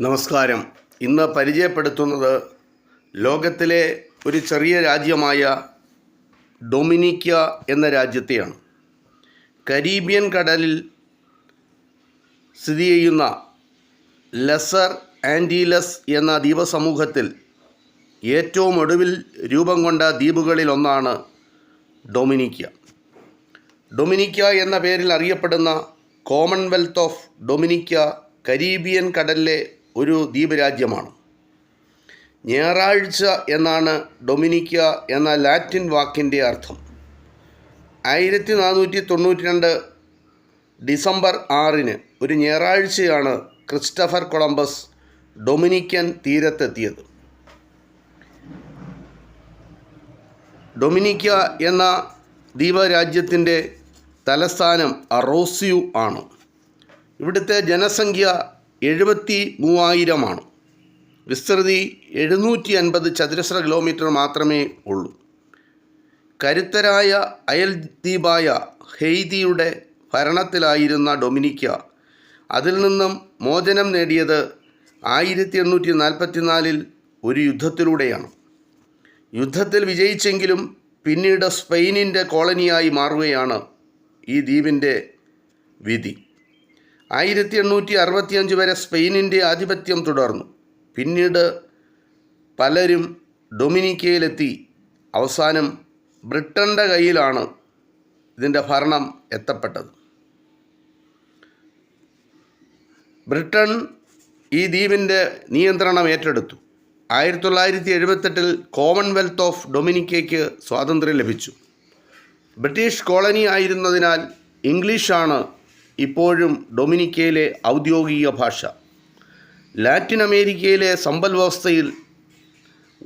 നമസ്കാരം. ഇന്ന് പരിചയപ്പെടുത്തുന്നത് ലോകത്തിലെ ഒരു ചെറിയ രാജ്യമായ ഡൊമിനിക്ക എന്ന രാജ്യത്തെയാണ്. കരീബിയൻ കടലിൽ സ്ഥിതി ചെയ്യുന്ന ലെസർ ആന്റീലസ് എന്ന ദ്വീപസമൂഹത്തിൽ ഏറ്റവും ഒടുവിൽ രൂപം കൊണ്ട ദ്വീപുകളിൽ ഒന്നാണ് ഡൊമിനിക്ക. ഡൊമിനിക്ക എന്ന പേരിൽ അറിയപ്പെടുന്ന കോമൺവെൽത്ത് ഓഫ് ഡൊമിനിക്ക കരീബിയൻ കടലിലെ ഒരു ദ്വീപരാജ്യമാണ്. ഞായറാഴ്ച എന്നാണ് ഡൊമിനിക്ക എന്ന ലാറ്റിൻ വാക്കിന്റെ അർത്ഥം. ആയിരത്തി നാനൂറ്റി തൊണ്ണൂറ്റി രണ്ട് ഡിസംബർ ആറിന് ഒരു ഞായറാഴ്ചയാണ് ക്രിസ്റ്റഫർ കൊളംബസ് ഡൊമിനിക്കൻ തീരത്തെത്തിയത്. ഡൊമിനിക്ക എന്ന ദ്വീപരാജ്യത്തിന്റെ തലസ്ഥാനം അറോസ്യു ആണ്. ഇവിടുത്തെ ജനസംഖ്യ എഴുപത്തി മൂവായിരമാണ് വിസ്തൃതി എഴുന്നൂറ്റി അൻപത് ചതുരശ്ര കിലോമീറ്റർ മാത്രമേ ഉള്ളൂ. കരുത്തരായ അയൽ ദ്വീപായ ഹെയ്തിയുടെ ഭരണത്തിലായിരുന്ന ഡൊമിനിക്ക അതിൽ നിന്നും മോചനം നേടിയത് ആയിരത്തി എണ്ണൂറ്റി നാൽപ്പത്തിനാലിൽ ഒരു യുദ്ധത്തിലൂടെയാണ്. യുദ്ധത്തിൽ വിജയിച്ചെങ്കിലും പിന്നീട് സ്പെയിനിന്റെ കോളനിയായി മാറുകയാണ് ഈ ദ്വീപിന്റെ വിധി. ആയിരത്തി എണ്ണൂറ്റി അറുപത്തിയഞ്ച് വരെ സ്പെയിനിന്റെ ആധിപത്യം തുടർന്നു. പിന്നീട് പലരും ഡൊമിനിക്കയിലെത്തി. അവസാനം ബ്രിട്ടന്റെ കയ്യിലാണ് ഇതിന്റെ ഭരണം എത്തപ്പെട്ടത്. ബ്രിട്ടൻ ഈ ദ്വീപിന്റെ നിയന്ത്രണം ഏറ്റെടുത്തു. ആയിരത്തി തൊള്ളായിരത്തി എഴുപത്തെട്ടിൽ കോമൺവെൽത്ത് ഓഫ് ഡൊമിനിക്കയ്ക്ക് സ്വാതന്ത്ര്യം ലഭിച്ചു. ബ്രിട്ടീഷ് കോളനി ആയിരുന്നതിനാൽ ഇംഗ്ലീഷാണ് ഇപ്പോഴും ഡൊമിനിക്കയിലെ ഔദ്യോഗിക ഭാഷ. ലാറ്റിൻ അമേരിക്കയിലെ സമ്പൽ വ്യവസ്ഥയിൽ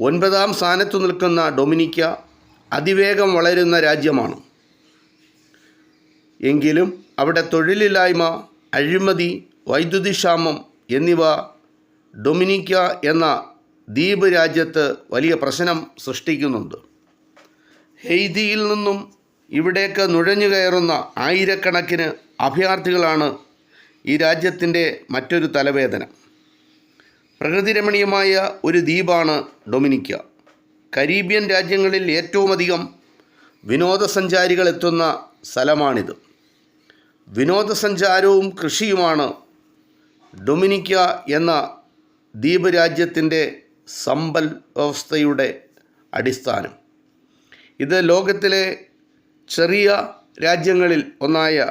ഒൻപതാം സ്ഥാനത്തു നിൽക്കുന്ന ഡൊമിനിക്ക അതിവേഗം വളരുന്ന രാജ്യമാണ്. എങ്കിലും അവിടെ തൊഴിലില്ലായ്മ അഴിമതി വൈദ്യുതി ക്ഷാമം എന്നിവ ഡൊമിനിക്ക എന്ന ദ്വീപ് രാജ്യത്ത് വലിയ പ്രശ്നം സൃഷ്ടിക്കുന്നുണ്ട്. ഹെയ്തിയിൽ നിന്നും ഇവിടേക്ക് നുഴഞ്ഞു കയറുന്ന ആയിരക്കണക്കിന് അഭയാർത്ഥികളാണ് ഈ രാജ്യത്തിന്റെ മറ്റൊരു തലവേദന. പ്രകൃതിരമണീയമായ ഒരു ദ്വീപാണ് ഡൊമിനിക്ക. കരീബിയൻ രാജ്യങ്ങളിൽ ഏറ്റവുമധികം വിനോദസഞ്ചാരികൾ എത്തുന്ന സ്ഥലമാണിത്. വിനോദസഞ്ചാരവും കൃഷിയുമാണ് ഡൊമിനിക്ക എന്ന ദ്വീപ് രാജ്യത്തിന്റെ സമ്പൽ വ്യവസ്ഥയുടെ അടിസ്ഥാനം. ഇത് ലോകത്തിലെ ചെറിയ രാജ്യങ്ങളിൽ ഒന്നായ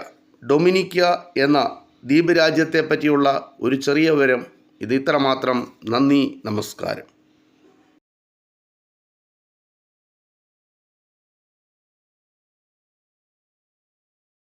ഡൊമിനിക്ക എന്ന ദ്വീപ് രാജ്യത്തെ പറ്റിയുള്ള ഒരു ചെറിയ വിവരം ഇത് ഇത്രമാത്രം. നന്ദി നമസ്കാരം.